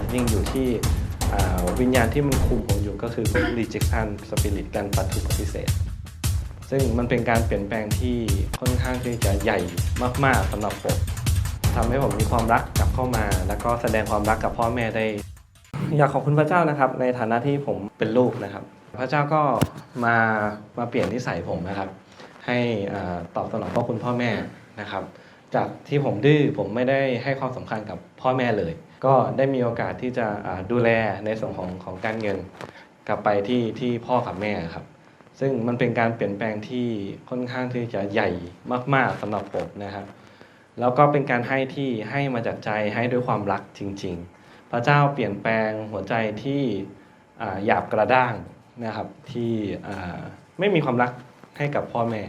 จริงอยู่ที่วิญญาณที่มันคุมผมอยู่ก็คือพวก rejection spirit การปัดถูกปฏิเสธ ซึ่งมันเป็นการเปลี่ยนแปลงที่ค่อนข้างที่จะใหญ่มาก ๆสำหรับผมทำให้ผมมีความรักกลับเข้ามา แล้วก็แสดงความรักกับพ่อแม่ได้ อยากขอบคุณพระเจ้านะครับ ในฐานะที่ผมเป็นลูกนะครับ พระเจ้าก็มามาเปลี่ยนนิสัยผมนะครับ ให้อตอบสนองพ่อคุณพ่อแม่นะครับ จากที่ผมดื้อผมไม่ได้ให้ความสำคัญกับพ่อแม่เลย ก็ได้มีโอกาสที่จะดูแลในส่วนของของการเงิน กลับไปที่ที่พ่อกับแม่ครับ ซึ่งมันเป็นการเปลี่ยนแปลงที่ค่อนข้างที่จะใหญ่มาก ๆสำหรับผมนะครับแล้วก็เป็นการให้ที่ให้มาจากใจให้ด้วยความรักจริง ๆ พระเจ้าเปลี่ยนแปลงหัวใจที่หยาบกระด้างนะครับที่ไม่มีความรักให้กับพ่อแม่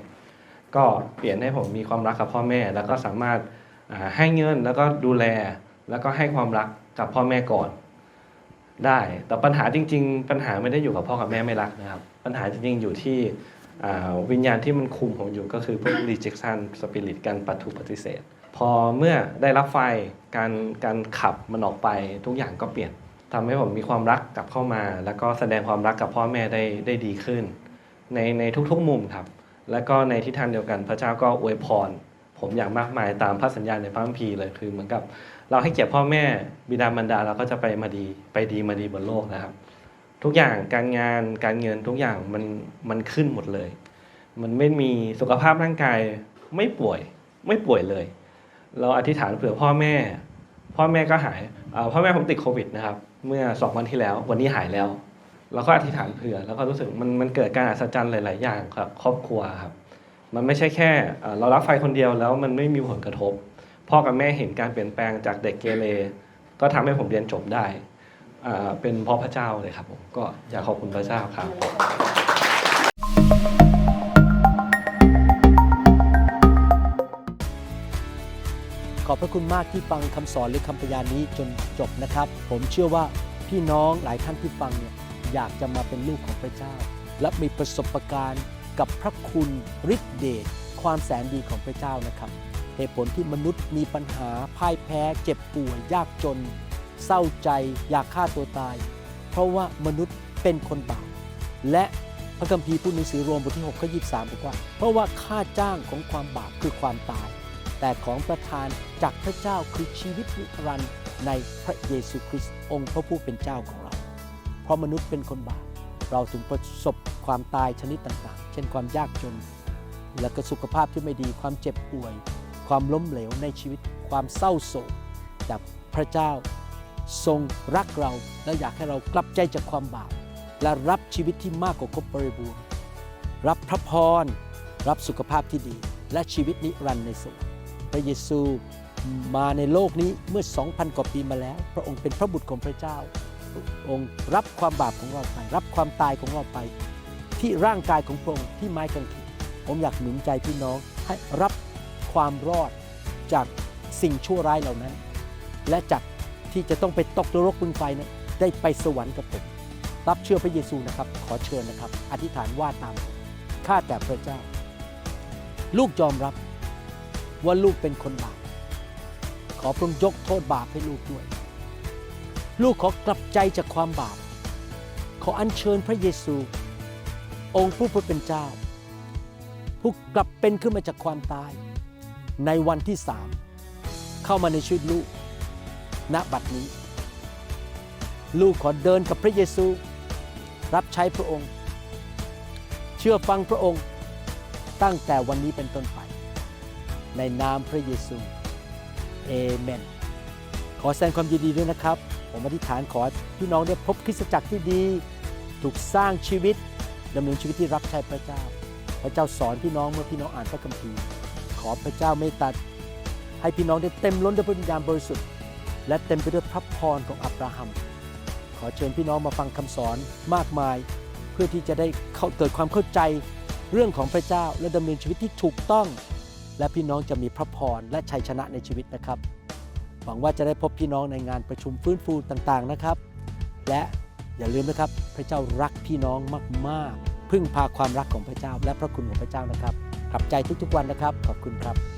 ก็เปลี่ยนให้ผมมีความรักกับพ่อแม่ แล้วก็สามารถให้เงินแล้วก็ดูแลแล้วก็ให้ความรักกับพ่อแม่ก่อน ได้แต่ปัญหาจริง ๆ ปัญหาไม่ได้อยู่กับพ่อกับแม่ไม่รักนะครับ ปัญหาจริงๆอยู่ที่วิญญาณที่มันคุมผมอยู่ก็คือพวก rejection spirit การปัดถูกปฏิเสธ พอเมื่อได้รับไฟการการขับมันออกไปทุกอย่างก็เปลี่ยนทำให้ผมมีความรักกลับเข้ามา แล้วก็แสดงความรักกับพ่อแม่ได้ได้ดีขึ้น ในในทุกๆมุมครับ แล้วก็ในทิศทางเดียวกันพระเจ้าก็อวยพร ผมอย่างมากมายตามพระสัญญาในพระคัมภีร์เลยคือเหมือนกับ เราให้เกียรติพ่อแม่บิดามารดาเราก็จะไปมาดีไปดีมาดีบนโลกนะครับ ทุกอย่างการงานการเงินทุกอย่างมันมันขึ้นหมดเลย มันไม่มีสุขภาพร่างกายไม่ป่วยไม่ป่วยเลย เราอธิษฐานเผื่อพ่อแม่ พ่อแม่ก็หายพ่อแม่ผมติดโควิดนะครับ เมื่อสองวันที่แล้ววันนี้หายแล้ว เราก็อธิษฐานเผื่อ แล้วก็รู้สึกมันมันเกิดการอัศจรรย์หลาย ๆ อย่างครับครอบครัวครับ มันไม่ใช่แค่เรารับไฟคนเดียวแล้วมันไม่มีผลกระทบ พ่อกับแม่เห็นการเปลี่ยนแปลงจากเด็กเกเรก็ทำให้ผมเรียนจบได้เป็นเพราะพระเจ้าเลยครับผมก็อยากขอบคุณพระเจ้าครับขอบพระคุณมากที่ฟังคำสอนหรือคำพยานนี้จนจบนะครับ ผมเชื่อว่าพี่น้องหลายท่านที่ฟังเนี่ย อยากจะมาเป็นลูกของพระเจ้า และมีประสบการณ์กับพระคุณฤทธิเดชความแสนดีของพระเจ้านะครับ เหตุผลที่มนุษย์มีปัญหาพ่ายแพ้ เจ็บป่วยยากจน เศร้าใจ อยากฆ่าตัวตาย เพราะว่ามนุษย์เป็นคนบาปและพระคัมภีร์พูดในสือโรมบทที่6ข้อ23บอกว่า เพราะว่าค่าจ้างของความบาปคือความตาย แต่ของประทานจากพระเจ้าคือชีวิตนิรันดร์ในพระเยซูคริสต์องค์พระผู้เป็นเจ้าของ เพราะมนุษย์เป็นคนบาปเราถึงประสบความตายชนิดต่างๆ เช่นความยากจน และก็สุขภาพที่ไม่ดีความเจ็บป่วย ความล้มเหลวในชีวิต ความเศร้าโศกแต่พระเจ้าทรงรักเราและอยากให้เรากลับใจจากความบาปและรับชีวิตที่มากกว่าครบบริบูรณ์ รับพระพร รับสุขภาพที่ดี และชีวิตนิรันดร์ในสวรรค์พระเยซูมาในโลกนี้เมื่อ 2,000 กว่าปีมาแล้ว พระองค์เป็นพระบุตรของพระเจ้า องค์รับความบาปของเราไป รับความตายของเราไป ที่ร่างกายของพระองค์ที่ไม้กางเขนผมอยากหนุนใจพี่น้องให้รับความรอดจากสิ่งชั่วร้ายเหล่านั้น และจากที่จะต้องไปตกนรกบึงไฟนั้นได้ไปสวรรค์กับผมรับเชื่อพระเยซูนะครับ ขอเชิญนะครับ อธิษฐานว่าตามผมข้าแต่พระเจ้า ลูกยอมรับว่าลูกเป็นคนบาปขอพระองค์ยกโทษบาปให้ลูกด้วย ลูกขอกลับใจจากความบาป ขออัญเชิญพระเยซู องค์ผู้เป็นเจ้า ผู้กลับเป็นขึ้นมาจากความตาย ในวันที่สามเข้ามาในชีวิตลูก ณบัดนี้ ลูกขอเดินกับพระเยซู รับใช้พระองค์ เชื่อฟังพระองค์ตั้งแต่วันนี้เป็นต้นไป ในนามพระเยซูเอเมน ขอแสดงความยินดีด้วยนะครับ ผมอธิษฐานขอพี่น้องได้พบคริสตจักรที่ดี ถูกสร้างชีวิตดำเนินชีวิตที่รับใช้พระเจ้า พระเจ้าสอนพี่น้องเมื่อพี่น้องอ่านพระคัมภีร์ ขอพระเจ้าเมตตาให้พี่น้องได้เต็มล้นด้วยพระวิญญาณบริสุทธิ์และเต็มไปด้วยพระพรของอับราฮัม ขอเชิญพี่น้องมาฟังคำสอนมากมาย เพื่อที่จะได้เข้าเกิดความเข้าใจเรื่องของพระเจ้าและดำเนินชีวิตที่ถูกต้อง และพี่น้องจะมีพระพรและชัยชนะในชีวิตนะครับ หวังว่าจะได้พบพี่น้องในงานประชุมฟื้นฟูต่างๆนะครับ และอย่าลืมนะครับพระเจ้ารักพี่น้องมากๆ พึ่งพาความรักของพระเจ้า และพระคุณของพระเจ้านะครับกลับใจทุกๆวันนะครับ ขอบคุณครับ